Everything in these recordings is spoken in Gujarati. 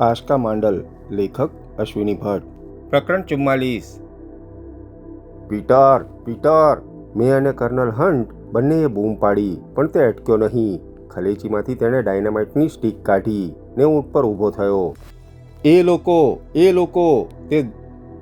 આશકા માંડલ લેખક અશ્વિની ભટ્ટ. પ્રકરણ ચુમ્માલીસ. પીટર પીટર મેં અને કર્નલ હન્ટ બંનેએ બૂમ પાડી પણ તે અટક્યો નહીં. ખલેચીમાંથી તેણે ડાયનામાઇટની સ્ટીક કાઢી ને ઊંટ પર ઊભો થયો. એ લોકો એ લોકો તે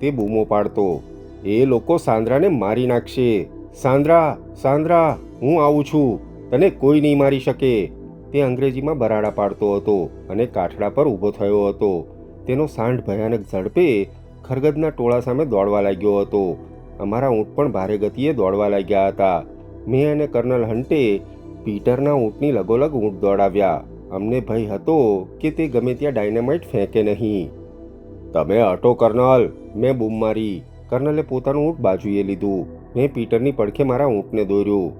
તે બૂમો પાડતો. એ લોકો સાંદ્રાને મારી નાખશે. સાંદ્રા સાંદ્રા હું આવું છું. તને કોઈ નહીં મારી શકે. તે અંગ્રેજીમાં બરાડા પાડતો હતો અને કાઠડા પર ઊભો થયો હતો. તેનો સાંઢ ભયાનક ઝડપે ખરગદના ટોળા સામે દોડવા લાગ્યો હતો. અમારા ઊંટ પણ ભારે ગતિએ દોડવા લાગ્યા હતા. મેં અને કર્નલ હન્ટે પીટરના ઊંટની લગોલગ ઊંટ દોડાવ્યા. અમને ભય હતો કે તે ગમે ત્યાં ડાયનામાઇટ ફેંકે નહીં. તમે હટો કર્નલ, મેં બૂમ મારી. કર્નલે પોતાનું ઊંટ બાજુએ લીધું. મેં પીટરની પડખે મારા ઊંટને દોર્યું.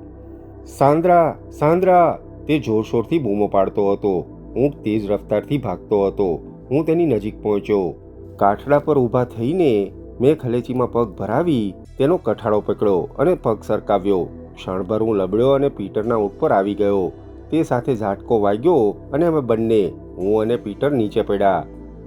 સાંદ્રા સાંદ્રા તે જોરશોરથી બૂમો પાડતો હતો. હું તેજ રફતારથી ભાગતો હતો. હું તેની નજીક પહોંચ્યો. કાઠડા પર ઊભા થઈને મેં ખલેચીમાં પગ ભરાવી તેનો કઠાળો પકડ્યો અને પગ સરકાવ્યો. ક્ષણભર હું લબડ્યો અને પીટરના ઊંટ પર આવી ગયો. તે સાથે ઝાટકો વાગ્યો અને અમે બંને, હું અને પીટર, નીચે પડ્યા.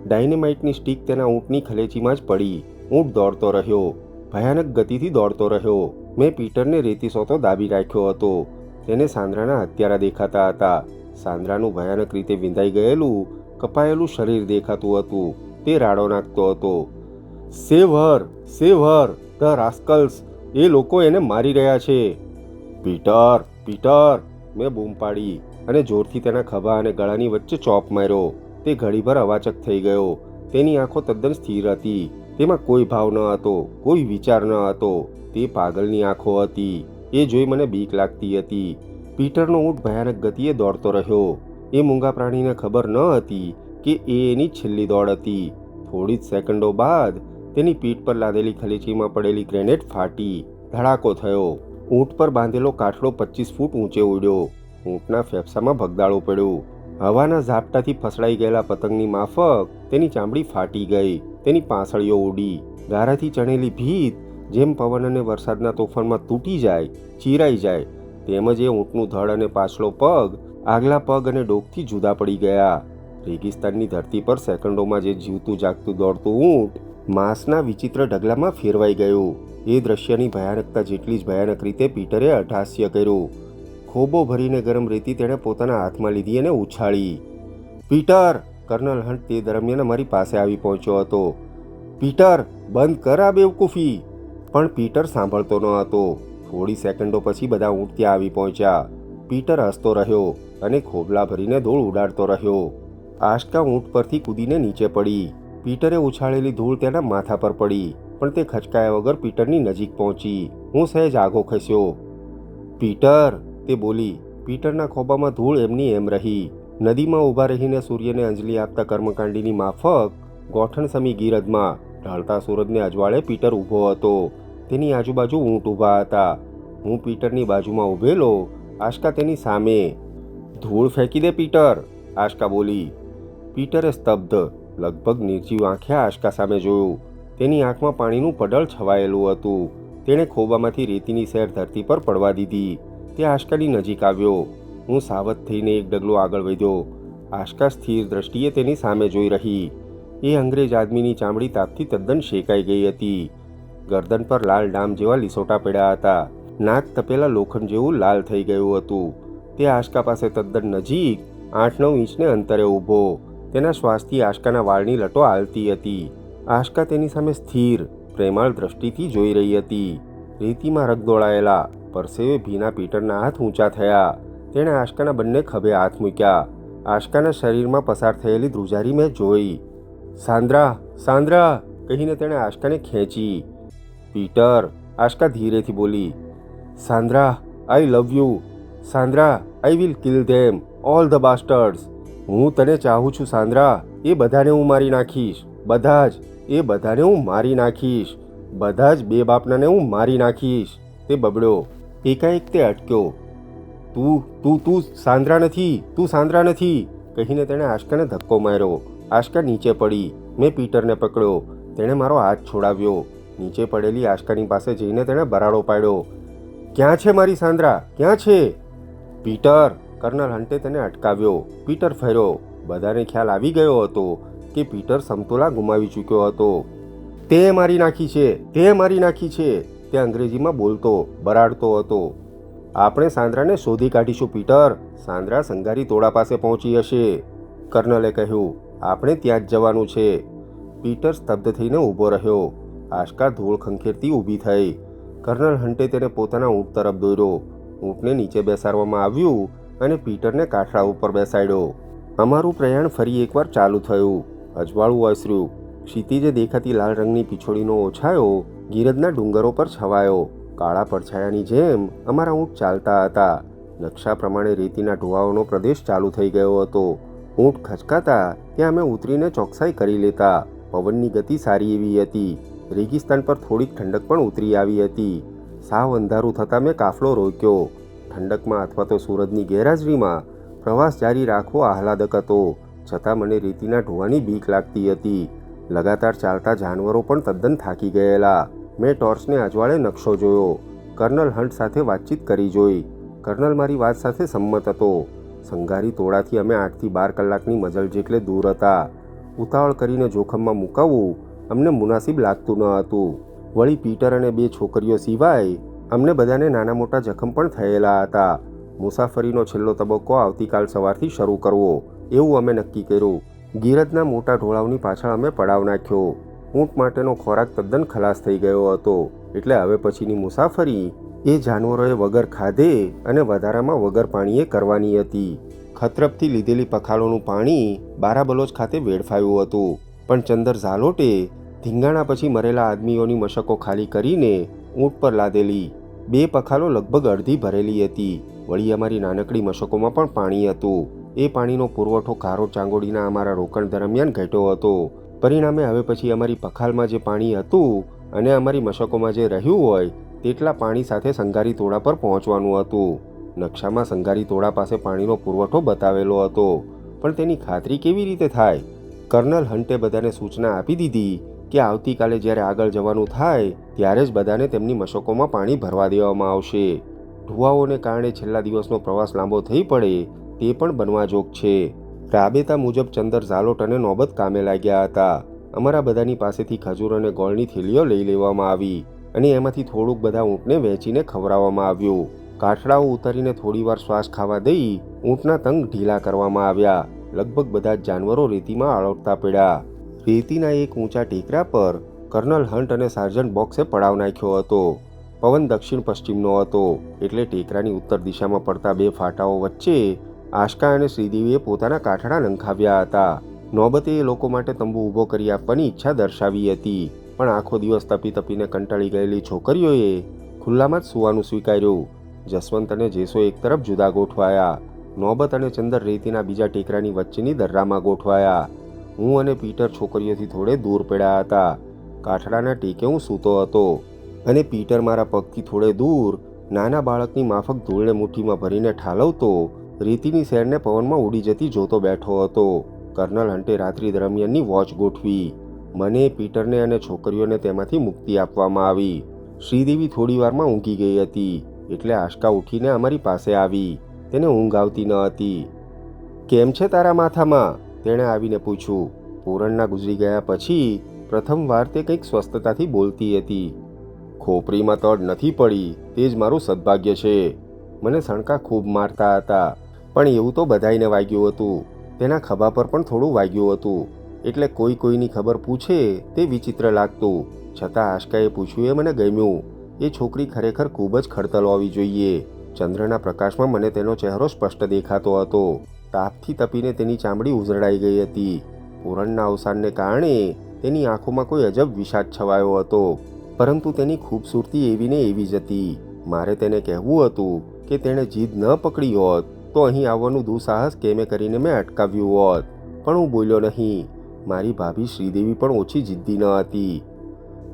ડાયનેમાઇટની સ્ટીક તેના ઊંટની ખલેચીમાં જ પડી. ઊંટ દોડતો રહ્યો. ભયાનક ગતિથી દોડતો રહ્યો. મેં પીટરને રેતી સોતો દાબી રાખ્યો હતો. તેને સાંદ્રાના હત્યારા દેખાતા હતા. સાંદ્રાનું ભયાનક રીતે વિંધાઈ ગયેલું, કપાયેલું શરીર દેખાતું હતું. તે રાડો નાખતો હતો. સેવ હર સેવ હર ધ રાસ્કલ્સ, એ લોકો એને મારી રહ્યા છે. પીટર પીટર, મેં બૂમ પાડી અને જોરથી તેના ખભા અને ગળાની વચ્ચે ચોપ માર્યો. તે ઘડીભર અવાચક થઈ ગયો. તેની આંખો તદ્દન સ્થિર હતી. તેમાં કોઈ ભાવ ન હતો, કોઈ વિચાર ન હતો. તે પાગલની આંખો હતી. એ જોઈ મને બીક લાગતી હતી. પીટરનો ઊંટ ભયાનક ગતિએ દોડતો રહ્યો. એ મૂંગા પ્રાણીને ખબર ન હતી કે એ એની છેલ્લી દોડ હતી. થોડી જ સેકન્ડો બાદ તેની પીઠ પર લાદેલી ખલેચીમાં પડેલી ગ્રેનેડ ફાટી, ધડાકો થયો. ઊંટ પર બાંધેલો કાઠડો પચીસ ફૂટ ઊંચે ઉડ્યો. ઊંટના ફેફસામાં ભગદાળો પડ્યો. હવાના ઝાપટાથી ફસડાઈ ગયેલા પતંગની માફક તેની ચામડી ફાટી ગઈ. તેની પાંસળીઓ ઉડી. ગારાથી ચણેલી ભીત જેમ પવન અને વરસાદના તોફાનમાં તૂટી જાય, ચીરાઈ જાય, તેમજ એ ઊંટનું ધડ અને પાછલો પગ, આગલા પગ અને ડોકથી જુદા પડી ગયા. રેગિસ્તાનની ધરતી પર સેકન્ડોમાં જે જીવતું જાગતું દોડતું ઊંટ, માંસના વિચિત્ર ઢગલામાં ફેરવાઈ ગયું. એ દ્રશ્યની ભયાનકતા જેટલી જ ભયાનક રીતે પીટરે અઢાસ્ય કર્યું. ખોબો ભરીને ગરમ રેતી તેણે પોતાના હાથમાં લીધી અને ઉછાળી. પીટર! કર્નલ હન્ટ તે દરમિયાન અમારી પાસે આવી પહોંચ્યો હતો. પીટર, બંધ કર આ બેવકૂફી. પણ પીટર સાંભળતો ન હતો. થોડી સેકન્ડો પછી બધા ઊંટ ત્યાં આવી પહોંચ્યા. પીટર હસતો રહ્યો અને ખોબલા ભરીને ધૂળ ઉડાડતો રહ્યો. આશકા ઊંટ પરથી કૂદીને નીચે પડી. પીટરે ઉછાળેલી ધૂળ તેના માથા પર પડી, પણ તે ખચકાયા વગર પીટરની નજીક પહોંચી. હું સહેજ આગો ખસ્યો. પીટર, તે બોલી, પીટરના ખોબામાં ધૂળ એમની એમ રહી. નદીમાં ઊભા રહીને સૂર્યને અંજલિ આપતા કર્મકાંડીની માફક ગોઠણ સમી ગીરદમાં ઢળતા સૂરજને અજવાળે પીટર ઊભો હતો. તેની આજુબાજુ ઊંટ ઊભા હતા. હું પીટરની બાજુમાં ઊભેલો, આશકા તેની સામે. ધૂળ ફેંકી દે પીટર, આશકા બોલી. પીટરે સ્તબ્ધ, લગભગ નિર્જીવ આંખે આશકા સામે જોયું. તેની આંખમાં પાણીનું પડળ છવાયેલું હતું. તેણે ખોબામાંથી રેતીની સેર ધરતી પર પડવા દીધી. તે આશકાની નજીક આવ્યો. હું સાવધ થઈને એક ડગલો આગળ વધ્યો. આશકા સ્થિર દ્રષ્ટિએ તેની સામે જોઈ રહી. એ અંગ્રેજ આદમીની ચામડી તાપથી તદ્દન શેકાઈ ગઈ હતી. ગરદન પર લાલ ડામ જેવા લીસોટા પડ્યા હતા. નાક તપેલા લોખંડ જેવું લાલ થઈ ગયું હતું. તે આશકા પાસે તદ્દન નજીક આઠ નવ ઇંચને અંતરે ઊભો. તેના શ્વાસથી આશકાના વાળની લટો હાલતી હતી. આશકા તેની સામે સ્થિર, પ્રેમાળ દ્રષ્ટિથી જોઈ રહી હતી. રેતીમાં રગ દોડાયેલા, પરસેવે ભીના પીટરના હાથ ઊંચા થયા. તેણે આશકાના બંને ખભે હાથ મૂક્યા. આશકાના શરીરમાં પસાર થયેલી ધ્રુજારી મેં જોઈ. સાંદ્રા સાંદ્રા, કહીને તેણે આશકાને ખેંચી. પીટર આશકા ધીરેથી બોલી, Sandra I love you Sandra I will kill them all the bastards હું તને ચાહું છું, સાંદ્રા, એ બધાને હું મારી નાખીશ. બધા જ, એ બધાને હું મારી નાખીશ. બધા જ બે બાપનાને હું મારી નાખીશ. તે બબડ્યો. એકાએક તે અટક્યો. તું તું તું સાંદ્રા નથી, તું સાંદ્રા નથી. કહીને તેણે આશકાને ધક્કો માર્યો. આશકા નીચે પડી. મેં પીટરને પકડ્યો. તેણે મારો હાથ છોડાવ્યો. નીચે પડેલી આશકાની પાસે જઈને તેણે બરાડો પાડ્યો. ક્યાં છે મારી સાંદ્રા? ક્યાં છે? પીટર. કર્નલ હન્ટે તેને અટકાવ્યો. પીટર ફર્યો. બધાને ખ્યાલ આવી ગયો હતો કે પીટર સમતોલા ગુમાવી ચૂક્યો હતો. તે મારી નાખી છે. તે મારી નાખી છે. તે અંગ્રેજીમાં બોલતો, બરાડતો હતો. આપણે સાંદ્રાને શોધી કાઢીશું, પીટર. સાંદ્રા સંગારી તોડા પાસે પહોંચી હશે. કર્નલે કહ્યું, આપણે ત્યાં જ જવાનું છે. પીટર સ્તબ્ધ થઈને ઊભો રહ્યો. આશકા ધૂળ ખંખેરતી ઊભી થઈ. કર્નલ હન્ટે તેને પોતાના ઊંટ તરફ દોર્યો. ઊંટને નીચે બેસાડવામાં આવ્યું અને પીટરને કાઠડા ઉપર બેસાડ્યો. અમારું પ્રયાણ ફરી એકવાર ચાલુ થયું. અજવાળું ઓસર્યું ક્ષિતિજે દેખાતી લાલ રંગની પીછોડીનો ઓછાયો, ગીરજના ડુંગરો પર છવાયો. કાળા પડછાયાની જેમ અમારા ઊંટ ચાલતા હતા. નકશા પ્રમાણે રેતીના ઢોવાઓનો પ્રદેશ ચાલુ થઈ ગયો હતો. ઊંટ ખચકાતા ત્યાં અમે ઉતરીને ચોકસાઈ કરી લેતા. પવનની ગતિ સારી એવી હતી. રેગિસ્તાન પર થોડીક ઠંડક પણ ઉતરી આવી હતી. સાવ અંધારું થતાં મેં કાફલો રોક્યો. ઠંડકમાં અથવા તો સૂરજની ગેરહાજરીમાં પ્રવાસ જારી રાખવો આહલાદક હતો. છતાં મને રેતીના ઢોવાની બીક લાગતી હતી. લગાતાર ચાલતા જાનવરો પણ તદ્દન થાકી ગયેલા. મેં ટોર્ચને અજવાળે નકશો જોયો. કર્નલ હન્ટ સાથે વાતચીત કરી જોઈ. કર્નલ મારી વાત સાથે સંમત હતો. સંઘારી તોડાથી અમે આઠથી બાર કલાકની મજલ જેટલે દૂર હતા. ઉતાવળ કરીને જોખમમાં મુકાવવું અમને મુનાસિબ લાગતું ન હતું. વળી પીટર અને બે છોકરીઓ સિવાય અમને બધાને નાના મોટા જખમ પણ થયેલા હતા. મુસાફરીનો છેલ્લો તબક્કો આવતીકાલ સવારથી શરૂ કરવો, એવું અમે નક્કી કર્યું. ગીરજના મોટા ઢોળાવની પાછળ અમે પડાવ નાખ્યો. ઊંટ માટેનો ખોરાક તદ્દન ખલાસ થઈ ગયો હતો, એટલે હવે પછીની મુસાફરી એ જાનવરોએ વગર ખાધે અને વધારામાં વગર પાણીએ કરવાની હતી. ખતરપથી લીધેલી પખાલોનું પાણી બારાબલોચ ખાતે વેડફાયું હતું. પણ ચંદર ઝાલોટે ધીંગાણા પછી મરેલા આદમીઓની મશકો ખાલી કરીને ઊંટ પર લાદેલી. બે પખાલો લગભગ અડધી ભરેલી હતી. વળી અમારી નાનકડી મશકોમાં પણ પાણી હતું. એ પાણીનો પુરવઠો કારો ચાંગોડીના અમારા રોકાણ દરમિયાન ઘટ્યો હતો. પરિણામે હવે પછી અમારી પખાલમાં જે પાણી હતું અને અમારી મશકોમાં જે રહ્યું હોય, તેટલા પાણી સાથે સંગારી તોડા પર પહોંચવાનું હતું. નકશામાં સંગારી તોડા પાસે પાણીનો પુરવઠો બતાવેલો હતો. પણ તેની ખાતરી કેવી રીતે થાય? કર્નલ હન્ટે બધાને સૂચના આપી દીધી કે આવતીકાલે જ્યારે આગળ જવાનું થાય, ત્યારે જ બધાને તેમની મશકોમાં પાણી ભરવા દેવામાં આવશે. ઢુવાઓને કારણે છેલ્લા દિવસનો પ્રવાસ લાંબો થઈ પડે, તે પણ બનવા જોગ છે. રાબેતા મુજબ ચંદર ઝાલોટ અને નોબત કામે લાગ્યા હતા. અમારા બધાની પાસેથી ખજૂર અને ગોળની થેલીઓ લઈ લેવામાં આવી અને એમાંથી થોડુંક બધા ઊંટને વહેંચીને ખવડાવવામાં આવ્યું. કાઠડાઓ ઉતારીને થોડીવાર શ્વાસ ખાવા દઈ, ઊંટના તંગ ઢીલા કરવામાં આવ્યા. લગભગ બધા જ જાનવરો રેતીમાં આળોટતા પડ્યા. રેતીના એક ઊંચા ટેકરા પર કર્નલ હન્ટ અને સાર્જન્ટ બોક્સે પડાવ નાખ્યો હતો. પવન દક્ષિણ પશ્ચિમનો હતો એટલે ટેકરાની ઉત્તર દિશામાં પડતા બે ફાટાઓ વચ્ચે આશકા અને શ્રીદેવીએ પોતાના કાઠડા નંખાવ્યા હતા. નોબતે એ લોકો માટે તંબુ ઊભો કરી આપવાની ઈચ્છા દર્શાવી હતી. પણ આખો દિવસ તપી તપીને કંટાળી ગયેલી છોકરીઓએ ખુલ્લામાં જ સૂવાનું સ્વીકાર્યું. જસવંત અને જેસો એક તરફ જુદા ગોઠવાયા. નોબત અને ચંદર રેતીના બીજા ટેકરાની વચ્ચેની દર્રામાં ગોઠવાયા. હું અને પીટર છોકરીઓથી થોડે દૂર પડ્યા હતા. કાઠડાના ટેકે હું સૂતો હતો અને પીટર મારા પગથી થોડે દૂર નાના બાળકની માફક ધૂળને મુઠ્ઠીમાં ભરીને ઠાલવતો રેતીની શેરને પવનમાં ઉડી જતી જોતો બેઠો હતો. કર્નલ હન્ટે રાત્રિ દરમિયાનની વોચ ગોઠવી. મને, પીટરને અને છોકરીઓને તેમાંથી મુક્તિ આપવામાં આવી. શ્રીદેવી થોડીવારમાં ઊંઘી ગઈ હતી એટલે આશકા ઉઠીને અમારી પાસે આવી. તેને ઊંઘ આવતી ન હતી. કેમ છે તારા માથામાં? તેણે આવીને પૂછ્યું, પૂરણના ગુજરી ગયા પછી પ્રથમવાર તે કંઈક સ્વસ્થતાથી બોલતી હતી. ખોપરીમાં તડ નથી પડી, તે જ મારું સદભાગ્ય છે. મને સણકા ખૂબ મારતા હતા, પણ એવું તો બધાઈને વાગ્યું હતું. તેના ખભા પર પણ થોડું વાગ્યું હતું. એટલે કોઈ કોઈની ખબર પૂછે તે વિચિત્ર લાગતું. છતાં આશકાએ પૂછ્યું એ મને ગમ્યું. એ છોકરી ખરેખર ખૂબ જ ખડતલ હોવી જોઈએ. ચંદ્રના પ્રકાશમાં મને તેનો ચહેરો સ્પષ્ટ દેખાતો હતો. તાપથી તપીને તેની ચામડી ઉઝરડાઈ ગઈ હતી. પૂરણના અવસાનને કારણે તેની આંખોમાં કોઈ અજબ વિષાદ છવાયો હતો. પરંતુ તેની ખૂબસૂરતી એવી ને એવી જ હતી. મારે તેને કહેવું હતું કે તેણે જીદ ન પકડી હોત, તો અહીં આવવાનું દુઃસાહસ કેમે કરીને મેં અટકાવ્યું હોત. પણ હું બોલ્યો નહીં. મારી ભાભી શ્રીદેવી પણ ઓછી જિદ્દી ન હતી.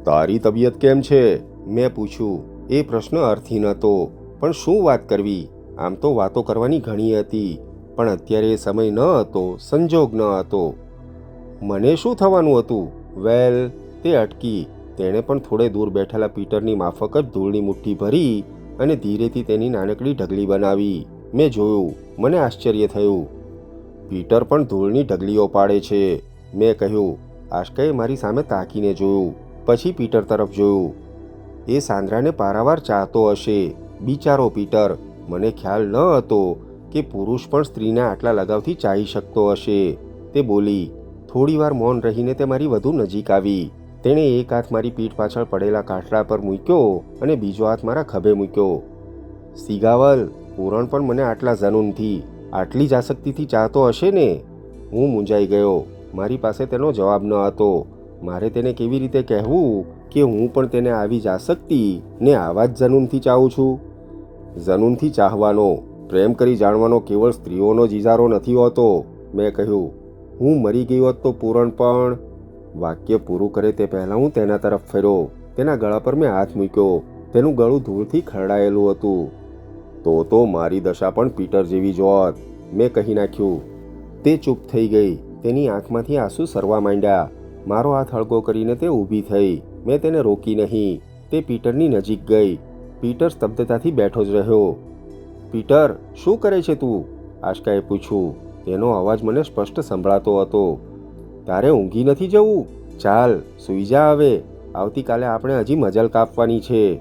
તારી તબિયત કેમ છે? મેં પૂછ્યું. એ પ્રશ્ન અર્થી નહોતો પણ શું વાત કરવી? આમ તો વાતો કરવાની ઘણી હતી. પણ અત્યારે એ સમય ન હતો, સંજોગ ન હતો. મને શું થવાનું હતું? વેલ, તે અટકી. તેણે પણ થોડે દૂર બેઠેલા પીટરની માફક જ ધૂળની મુઠ્ઠી ભરી અને ધીરેથી તેની નાનકડી ઢગલી બનાવી. મેં જોયું. મને આશ્ચર્ય થયું. પીટર પણ ધૂળની ઢગલીઓ પાડે છે. મેં કહ્યું, આશ્કાએ મારી સામે તાકીને જોયું. પછી પીટર તરફ જોયું. એ સાંદ્રાને પારાવાર ચાહતો હશે. બિચારો પીટર, મને ખ્યાલ ન હતો કે પુરુષ પણ સ્ત્રીને આટલા લગાવથી ચાહી શકતો હશે. તે બોલી, થોડીવાર મૌન રહીને તે મારી વધુ નજીક આવી. તેણે એક હાથ મારી પીઠ પાછળ પડેલા કાઠડા પર મૂક્યો અને બીજો હાથ મારા ખભે મૂક્યો. સિગાવલ, પૂરણ પણ મને આટલા જનૂનથી આટલી જ આસક્તિથી ચાહતો હશે ને? હું મૂંઝાઈ ગયો. મારી પાસે તેનો જવાબ ન હતો. મારે તેને કેવી રીતે કહેવું કે હું પણ તેને આવી જ આસક્તિ ને આવા જ જનૂનથી ચાહું છું? જનૂનથી ચાહવાનો. પ્રેમ કરી જાણવાનો કેવળ સ્ત્રીઓનો જ ઇજારો નથી હોતો. મેં કહ્યું, હું મરી ગઈ હોત તો પૂરણ પણ વાક્ય પૂરું કરે તે પહેલાં હું તેના તરફ ફેર્યો. તેના ગળા પર મેં હાથ મૂક્યો. તેનું ગળું ધૂળથી ખરડાયેલું હતું. તો તો મારી દશા પણ પીટર જેવી જ હોત. મેં કહી નાખ્યું, તે ચૂપ થઈ ગઈ. તેની આંખમાંથી આંસુ સરવા માંડ્યા. મારો હાથ હળગો કરીને તે ઊભી થઈ. મેં તેને રોકી નહીં. તે પીટરની નજીક ગઈ. પીટર સ્તબ્ધતાથી બેઠો જ રહ્યો. પીટર, શું કરે છે તું? આશકાએ પૂછ્યું. તેનો અવાજ મને સ્પષ્ટ સંભળાતો હતો. તારે ઊંઘી નથી જવું? ચાલ, સૂઈ જા હવે. આવતીકાલે આપણે હજી મજલ કાપવાની છે.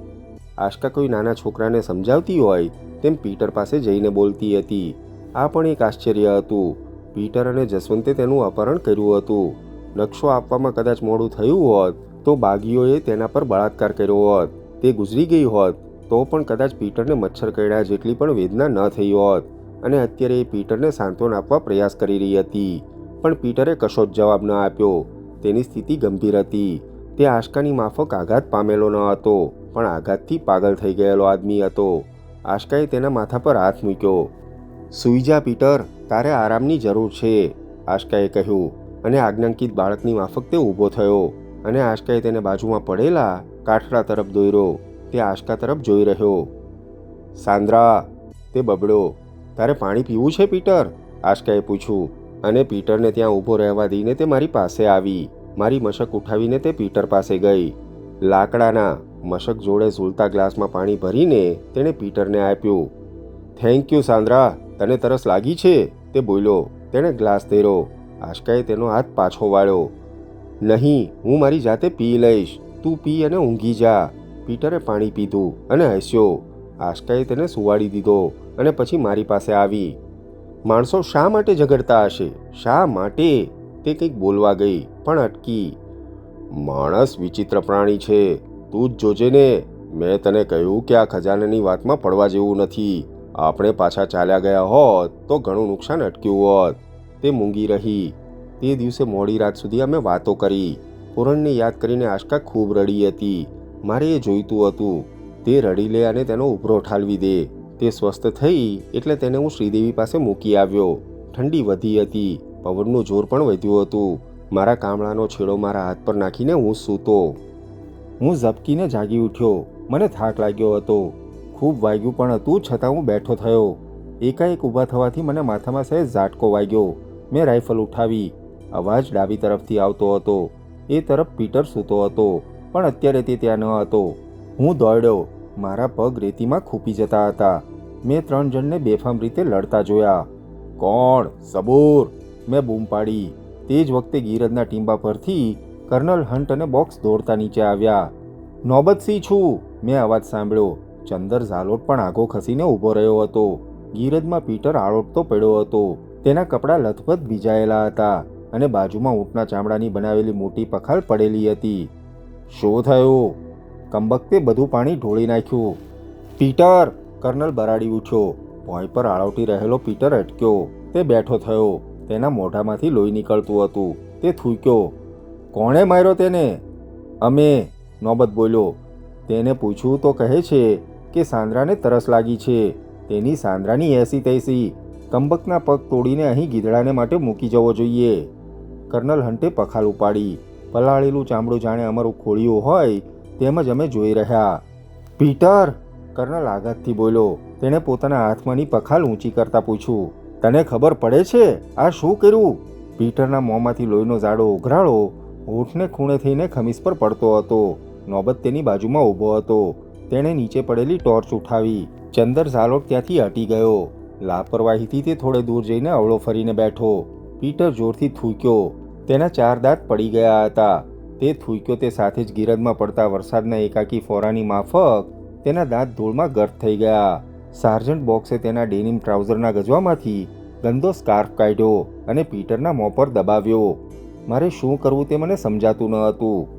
આશકા કોઈ નાના છોકરાને સમજાવતી હોય, તેમ પીટર પાસે જઈને બોલતી હતી. આ પણ એક આશ્ચર્ય હતું. પીટર અને જસવંતે તેનું અપહરણ કર્યું હતું. નકશો આપવામાં કદાચ મોડું થયું હોત, તો બાગીઓએ તેના પર બળાત્કાર કર્યો હોત. તે ગુજરી ગઈ હોત. તો પણ કદાચ પીટરને મચ્છર કરડ્યા જેટલી પણ વેદના ન થઈ હોત. અને અત્યારે એ પીટરને સાંત્વન આપવા પ્રયાસ કરી રહી હતી. પણ પીટરે કશો જ જવાબ ન આપ્યો. તેની સ્થિતિ ગંભીર હતી. તે આશકાની માફક આઘાત પામેલો ન હતો. પણ આઘાતથી પાગલ થઈ ગયેલો આદમી હતો. આશકાએ તેના માથા પર હાથ મૂક્યો. સુઈજા પીટર, તારે આરામની જરૂર છે, આશકાએ કહ્યું. અને આજ્ઞાંકિત બાળકની માફક તે ઊભો થયો. અને આશકાએ તેને બાજુમાં પડેલા કાઠડા તરફ દોર્યો. તે આશકા તરફ જોઈ રહ્યો. સાંદ્રા, તે બબડ્યો તારે પાણી પીવું છે, પીટર? આશકાએ પૂછ્યું. અને પીટરને ત્યાં ઊભો રહેવા દઈને તે મારી પાસે આવી. મારી મશક ઉઠાવીને તે પીટર પાસે ગઈ. લાકડાના મશક જોડે ઝૂલતા ગ્લાસમાં પાણી ભરીને તેણે પીટરને આપ્યું. Thank you, Sandra. તને તરસ લાગી છે? તે બોલ્યો. તેણે ગ્લાસ તેરો. આશકાએ તેનો હાથ પાછો વાળ્યો. નહીં, હું મારી જાતે પી લઈશ. તું પી અને ઊંઘી જા. પીટરે પાણી પીધું અને હસ્યો. આશકાએ તેને સુવાડી દીધો અને પછી મારી પાસે આવી. માણસો શા માટે ઝઘડતા હશે? શા માટે? તે કંઈક બોલવા ગઈ, પણ અટકી. માણસ વિચિત્ર પ્રાણી છે, તું જ જોજે ને. મેં તને કહ્યું કે આ ખજાનાની વાતમાં પડવા જેવું નથી. આપણે પાછા ચાલ્યા ગયા હોત તો ઘણું નુકસાન અટક્યું હોત. તે મૂંગી રહી. તે દિવસે મોડી રાત સુધી અમે વાતો કરી. પૂરણને યાદ કરીને આશકા ખૂબ રડી હતી. મારે એ જોઈતું હતું. તે રડી લે અને તેનો ઉભરો ઠાલવી દે. તે સ્વસ્થ થઈ એટલે તેને હું શ્રીદેવી પાસે મૂકી આવ્યો. ઠંડી વધી હતી. પવનનું જોર પણ વધ્યું હતું. મારા કામળાનો છેડો મારા હાથ પર નાખીને હું સૂતો. હું ઝબકીને જાગી ઉઠ્યો. મને થાક લાગ્યો હતો. ખૂબ વાગ્યું પણ હતું છતાં હું બેઠો થયો. એકાએક ઊભા થવાથી મને માથામાં સહેજ ઝાટકો વાગ્યો. મેં રાઇફલ ઉઠાવી. અવાજ ડાબી તરફથી આવતો હતો. એ તરફ પીટર સૂતો હતો. પણ અત્યારે તે ત્યાં ન હતો. હું દોડ્યો. મારા પગ રેતીમાં ખૂપી જતા હતા. મેં ત્રણ જણને બેફામ રીતે લડતા જોયા. કોણ? સબૂર. મેં બૂમ પાડી. તે જ વખતે ગીરજના ટીંબા પરથી કર્નલ હન્ટ અને બોક્સ દોડતા નીચે આવ્યા. નોબતસિંહ છું. મેં અવાજ સાંભળ્યો. ચંદર ઝાલોટ પણ આગો ખસીને ઊભો રહ્યો હતો. ગીરજમાં પીટર આળોટતો પડ્યો હતો. તેના કપડાં લથપથ ભીજાયેલા હતા અને બાજુમાં ઊંટના ચામડાની બનાવેલી મોટી પખાલ પડેલી હતી. શું થયું? કંબકતે બધું પાણી ઢોળી નાખ્યું. પીટર! કર્નલ બરાડી ઉઠ્યો. ભોંય પર આળવટી રહેલો પીટર અટક્યો. તે બેઠો થયો. તેના મોઢામાંથી લોહી નીકળતું હતું. તે થૂક્યો. કોણે માર્યો તેને? અમે, નોબત બોલ્યો. તેને પૂછ્યું તો કહે છે કે સાંદ્રાને તરસ લાગી છે. તેની સાંદ્રાની એસી તૈસી. કંબકના પગ તોડીને અહીં ગીધડાને માટે મૂકી જવો જોઈએ. કર્નલ હંટે પખાલ ઉપાડી. પલાળેલું ચામડું જાણે અમારું ખોળિયું હોય તેમજ અમે જોઈ રહ્યા. પીટર કર્નલ આઘાતથી બોલ્યો. તેણે પોતાના હાથમાંની પખાલ ઊંચી કરતા પૂછ્યું, તને ખબર પડે છે? આ શું કર્યું? પીટરના મોંમાંથી લોહીનો જાડો ઉઘરાળો હોઠને ખૂણે થઈને ખમીસ પર પડતો હતો. નોબત તેની બાજુમાં ઊભો હતો. તેણે નીચે પડેલી ટોર્ચ ઉઠાવી. ચંદર ઝાલોટ ત્યાંથી હટી ગયો. લાપરવાહીથી તે થોડે દૂર જઈને અવળો ફરીને બેઠો. પીટર જોરથી થૂક્યો. તેના ચાર દાંત પડી ગયા હતા. તે થૂક્યો તે સાથે જ ગિરદમાં પડતા વરસાદના એકાકી ફોરાની માફક તેના દાંત ધૂળમાં ગર્ત થઈ ગયા. સાર્જન્ટ બોક્સે તેના ડેનિમ ટ્રાઉઝરના ગજવામાંથી ગંદો સ્કાર્ફ કાઢ્યો અને પીટરના મોં પર દબાવ્યો. મારે શું કરવું તે મને સમજાતું ન હતું.